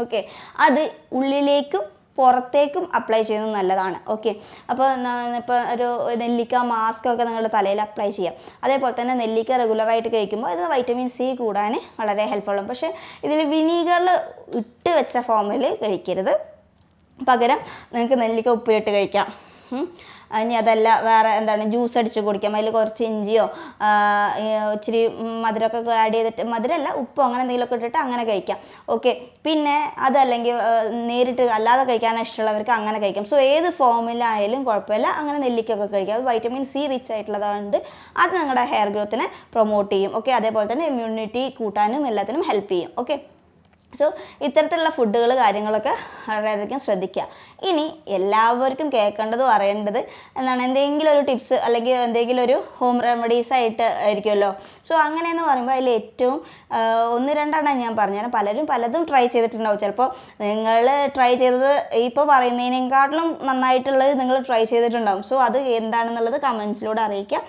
ഓക്കെ അത് ഉള്ളിലേക്കും പുറത്തേക്കും അപ്ലൈ ചെയ്യുന്നത് നല്ലതാണ്. ഓക്കെ അപ്പോൾ ഇപ്പോൾ ഒരു നെല്ലിക്ക മാസ്ക് ഒക്കെ നിങ്ങളുടെ തലയിൽ അപ്ലൈ ചെയ്യാം. അതേപോലെ തന്നെ നെല്ലിക്ക റെഗുലറായിട്ട് കഴിക്കുമ്പോൾ ഇത് വൈറ്റമിൻ സി കൂടാൻ വളരെ ഹെൽപ്ഫുള്ളും പക്ഷേ ഇതിൽ വിനീഗറിൽ ഇട്ട് വെച്ച ഫോമിൽ കഴിക്കരുത്. പകരം നിങ്ങൾക്ക് നെല്ലിക്ക ഉപ്പിലിട്ട് കഴിക്കാം. ഇനി അതല്ല വേറെ എന്താണ് ജ്യൂസ് അടിച്ച് കുടിക്കാം. അതിൽ കുറച്ച് ഇഞ്ചിയോ ഇച്ചിരി മധുരമൊക്കെ ആഡ് ചെയ്തിട്ട് മധുരമല്ല ഉപ്പോ അങ്ങനെ എന്തെങ്കിലുമൊക്കെ ഇട്ടിട്ട് അങ്ങനെ കഴിക്കാം. ഓക്കെ പിന്നെ അതല്ലെങ്കിൽ നേരിട്ട് അല്ലാതെ കഴിക്കാൻ ഇഷ്ടമുള്ളവർക്ക് അങ്ങനെ കഴിക്കാം. സോ ഏത് ഫോമിലായാലും കുഴപ്പമില്ല. അങ്ങനെ നെല്ലിക്കൊക്കെ കഴിക്കാം. അത് വൈറ്റമിൻ സി റിച്ച് ആയിട്ടുള്ളതുകൊണ്ട് അത് നിങ്ങളുടെ ഹെയർ ഗ്രോത്തിനെ പ്രൊമോട്ട് ചെയ്യും. ഓക്കെ അതേപോലെ തന്നെ ഇമ്മ്യൂണിറ്റി കൂട്ടാനും എല്ലാത്തിനും ഹെൽപ്പ് ചെയ്യും. ഓക്കെ സോ ഇത്തരത്തിലുള്ള ഫുഡുകൾ കാര്യങ്ങളൊക്കെ വളരെയധികം ശ്രദ്ധിക്കുക. ഇനി എല്ലാവർക്കും കേൾക്കേണ്ടതും അറിയേണ്ടത് എന്താണ്? എന്തെങ്കിലും ഒരു ടിപ്സ് അല്ലെങ്കിൽ എന്തെങ്കിലും ഒരു ഹോം റെമഡീസ് ആയിട്ട് ആയിരിക്കുമല്ലോ. സോ അങ്ങനെയെന്ന് പറയുമ്പോൾ അതിൽ ഏറ്റവും ഒന്ന് രണ്ടെണ്ണം ഞാൻ പറഞ്ഞുതരാം. പലരും പലതും ട്രൈ ചെയ്തിട്ടുണ്ടാവും. ചിലപ്പോൾ നിങ്ങൾ ട്രൈ ചെയ്തത് ഇപ്പോൾ പറയുന്നതിനേക്കാട്ടിലും നന്നായിട്ടുള്ളത് നിങ്ങൾ ട്രൈ ചെയ്തിട്ടുണ്ടാവും. സോ അത് എന്താണെന്നുള്ളത് കമൻസിലൂടെ അറിയിക്കുക.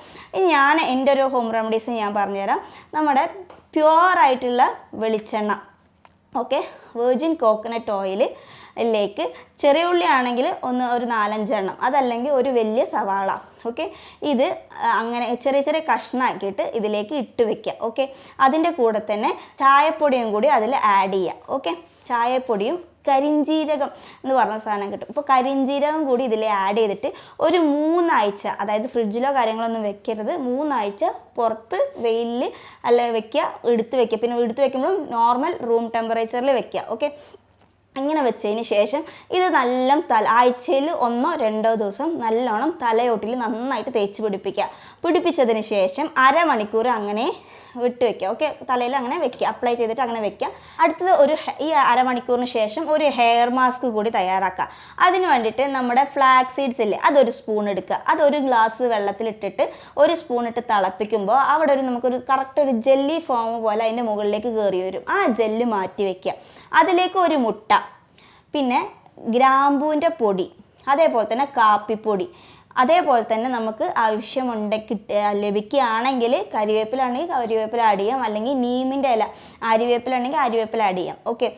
ഞാൻ എന്റെ ഒരു ഹോം റെമഡീസ് ഞാൻ പറഞ്ഞുതരാം. നമ്മുടെ പ്യുവർ ആയിട്ടുള്ള വെളിച്ചെണ്ണ. ഓക്കെ. വെർജിൻ കോക്കനട്ട് ഓയിലിലേക്ക് ചെറിയ ഉള്ളി ആണെങ്കിൽ ഒന്ന് ഒരു നാലഞ്ചെണ്ണം. അതല്ലെങ്കിൽ ഒരു വലിയ സവാള. ഓക്കെ. ഇത് അങ്ങനെ ചെറിയ ചെറിയ കഷ്ണമാക്കിയിട്ട് ഇതിലേക്ക് ഇട്ട് വെക്കുക. ഓക്കെ. അതിന്റെ കൂടെ തന്നെ ചായപ്പൊടിയും കൂടി അതിൽ ആഡ് ചെയ്യുക. ഓക്കെ. ചായപ്പൊടിയും കരിഞ്ജീരകം എന്ന് പറഞ്ഞ സാധനം കിട്ടും. ഇപ്പോൾ കരിഞ്ജീരകം കൂടി ഇതിൽ ആഡ് ചെയ്തിട്ട് ഒരു മൂന്നാഴ്ച അതായത് ഫ്രിഡ്ജിലോ കാര്യങ്ങളൊന്നും വെക്കരുത്. മൂന്നാഴ്ച പുറത്ത് വെയിലിൽ അല്ല വെക്കുക എടുത്ത് വെക്കുക. പിന്നെ എടുത്ത് വെക്കുമ്പോഴും നോർമൽ റൂം ടെമ്പറേച്ചറിൽ വെക്കുക. ഓക്കെ അങ്ങനെ വെച്ചതിന് ശേഷം ഇത് നല്ല തല ആഴ്ചയിൽ ഒന്നോ രണ്ടോ ദിവസം നല്ലോണം തലയോട്ടിൽ നന്നായിട്ട് തേച്ച് പിടിപ്പിക്കുക. പിടിപ്പിച്ചതിന് ശേഷം അരമണിക്കൂർ അങ്ങനെ വിട്ട് വെക്കുക. ഓക്കെ തലയിൽ അങ്ങനെ വെക്കുക. അപ്ലൈ ചെയ്തിട്ട് അങ്ങനെ വെക്കുക. അടുത്തത് ഒരു ഈ അരമണിക്കൂറിന് ശേഷം ഒരു ഹെയർ മാസ്ക് കൂടി തയ്യാറാക്കുക. അതിന് വേണ്ടിയിട്ട് നമ്മുടെ ഫ്ലാക്സ് സീഡ്സ് ഇല്ലേ അതൊരു സ്പൂൺ എടുക്കുക. അതൊരു ഗ്ലാസ് വെള്ളത്തിലിട്ടിട്ട് ഒരു സ്പൂൺ ഇട്ട് തിളപ്പിക്കുമ്പോൾ അവിടെ ഒരു നമുക്കൊരു കറക്റ്റ് ഒരു ജെല്ലി ഫോം പോലെ അതിന്റെ മുകളിലേക്ക് കയറി വരും. ആ ജെല്ല് മാറ്റി വെക്കുക. അതിലേക്ക് ഒരു മുട്ട പിന്നെ ഗ്രാമ്പൂവിന്റെ പൊടി അതേപോലെ തന്നെ കാപ്പിപ്പൊടി അതേപോലെ തന്നെ നമുക്ക് ആവശ്യമുണ്ട് കിട്ട ലഭിക്കുകയാണെങ്കിൽ കരിവേപ്പിലാണെങ്കിൽ കരിവേപ്പില ആഡ് ചെയ്യാം. അല്ലെങ്കിൽ നീമിന്റെ ഇല ആര്യവേപ്പിലാണെങ്കിൽ ആര്യവേപ്പില ആഡ് ചെയ്യാം. ഓക്കെ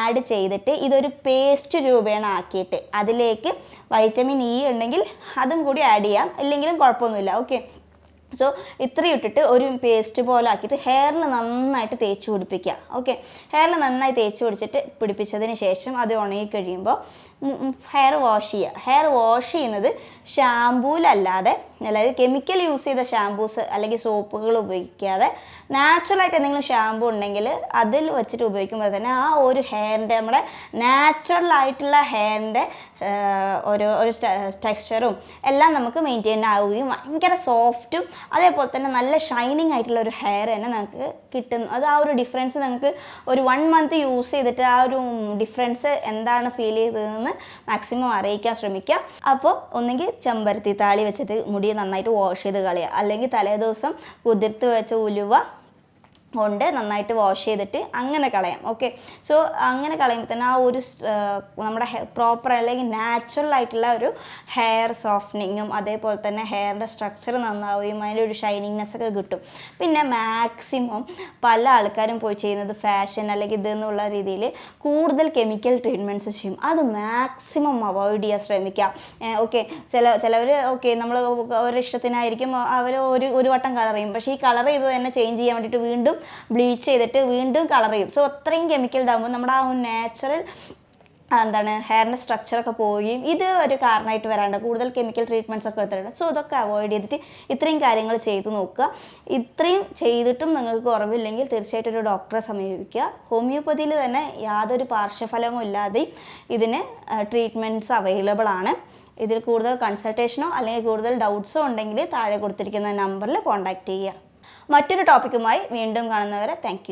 ആഡ് ചെയ്തിട്ട് ഇതൊരു പേസ്റ്റ് രൂപേണ ആക്കിയിട്ട് അതിലേക്ക് വൈറ്റമിൻ ഇ ഉണ്ടെങ്കിൽ അതും കൂടി ആഡ് ചെയ്യാം. ഇല്ലെങ്കിലും കുഴപ്പമൊന്നുമില്ല. ഓക്കെ സോ ഇത്രയും ഇട്ടിട്ട് ഒരു പേസ്റ്റ് പോലെ ആക്കിയിട്ട് ഹെയറിൽ നന്നായിട്ട് തേച്ച് പിടിപ്പിക്കുക. ഓക്കെ ഹെയറിൽ നന്നായി തേച്ച് പിടിച്ചിട്ട് പിടിപ്പിച്ചതിന് ശേഷം അത് ഉണങ്ങി കഴിയുമ്പോൾ ഹെയർ വാഷ് ചെയ്യുക ഹെയർ വാഷ് ചെയ്യുന്നത് ഷാമ്പൂലല്ലാതെ അതായത് കെമിക്കൽ യൂസ് ചെയ്ത ഷാമ്പൂസ് അല്ലെങ്കിൽ സോപ്പുകൾ ഉപയോഗിക്കാതെ നാച്ചുറലായിട്ട് എന്തെങ്കിലും ഷാമ്പൂ ഉണ്ടെങ്കിൽ അതിൽ വെച്ചിട്ട് ഉപയോഗിക്കുമ്പോൾ തന്നെ ആ ഒരു ഹെയറിന്റെ നമ്മുടെ നാച്ചുറലായിട്ടുള്ള ഹെയറിന്റെ ഒരു ഒരു ടെക്സ്ചറും എല്ലാം നമുക്ക് മെയിന്റെയിൻ ആവുകയും ഭയങ്കര സോഫ്റ്റും അതേപോലെ തന്നെ നല്ല ഷൈനിങ് ആയിട്ടുള്ള ഒരു ഹെയർ തന്നെ നമുക്ക് കിട്ടുന്നു അത് ആ ഒരു ഡിഫറൻസ് നിങ്ങൾക്ക് ഒരു വൺ മന്ത് യൂസ് ചെയ്തിട്ട് ആ ഒരു ഡിഫറൻസ് എന്താണ് ഫീൽ ചെയ്തതെന്ന് മാക്സിമം അറിയിക്കാൻ ശ്രമിക്കുക അപ്പോൾ ഒന്നെങ്കിൽ ചെമ്പരത്തി താളി വെച്ചിട്ട് മുടി നന്നായിട്ട് വാഷ് ചെയ്ത് കളയുക. അല്ലെങ്കിൽ തലേദിവസം കുതിർത്ത് വെച്ച ഉലുവ കൊണ്ട് നന്നായിട്ട് വാഷ് ചെയ്തിട്ട് അങ്ങനെ കളയാം. ഓക്കെ സോ അങ്ങനെ കളയുമ്പോൾ തന്നെ ആ ഒരു നമ്മുടെ പ്രോപ്പർ അല്ലെങ്കിൽ നാച്ചുറൽ ആയിട്ടുള്ള ഒരു ഹെയർ സോഫ്റ്റനിങ്ങും അതേപോലെ തന്നെ ഹെയറിന്റെ സ്ട്രക്ചർ നന്നാവുകയും അതിന്റെ ഒരു ഷൈനിങ്നെസ് ഒക്കെ കിട്ടും. പിന്നെ മാക്സിമം പല ആൾക്കാരും പോയി ചെയ്യുന്നത് ഫാഷൻ അല്ലെങ്കിൽ ഇതെന്നുള്ള രീതിയിൽ കൂടുതൽ കെമിക്കൽ ട്രീറ്റ്മെന്റ്സ് ചെയ്യും. അത് മാക്സിമം അവോയ്ഡ് ചെയ്യാൻ ശ്രമിക്കുക ഓക്കെ ചില ചിലവർ ഓക്കെ നമ്മൾ ഒരു ഇഷ്ടത്തിനായിരിക്കും അവർ ഒരു ഒരു വട്ടം കളർ ചെയ്യും. പക്ഷേ ഈ കളർ ചെയ്ത് തന്നെ ചേഞ്ച് ചെയ്യാൻ വേണ്ടിയിട്ട് വീണ്ടും ബ്ലീച്ച് ചെയ്തിട്ട് വീണ്ടും കളർ ചെയ്യും. സോ അത്രയും കെമിക്കൽ ഇതാകുമ്പോൾ നമ്മുടെ ആ ഒരു നാച്ചുറൽ എന്താണ് ഹെയറിന്റെ സ്ട്രക്ചറൊക്കെ പോവുകയും ഇത് ഒരു കാരണമായിട്ട് വരാണ്ട് കൂടുതൽ കെമിക്കൽ ട്രീറ്റ്മെന്റ്സ് ഒക്കെ എടുത്തിട്ടുണ്ട്. സോ ഇതൊക്കെ അവോയ്ഡ് ചെയ്തിട്ട് ഇത്രയും കാര്യങ്ങൾ ചെയ്തു നോക്കുക. ഇത്രയും ചെയ്തിട്ടും നിങ്ങൾക്ക് കുറവില്ലെങ്കിൽ തീർച്ചയായിട്ടും ഒരു ഡോക്ടറെ സമീപിക്കുക. ഹോമിയോപ്പതിയിൽ തന്നെ യാതൊരു പാർശ്വഫലവും ഇല്ലാതെ ഇതിന് ട്രീറ്റ്മെന്റ്സ് അവൈലബിൾ ആണ്. ഇതിൽ കൂടുതൽ കൺസൾട്ടേഷനോ അല്ലെങ്കിൽ കൂടുതൽ ഡൗട്ട്സോ ഉണ്ടെങ്കിൽ താഴെ കൊടുത്തിരിക്കുന്ന നമ്പറിൽ കോൺടാക്റ്റ് ചെയ്യുക. മറ്റൊരു ടോപ്പിക്കുമായി വീണ്ടും കാണുന്നവരെ താങ്ക്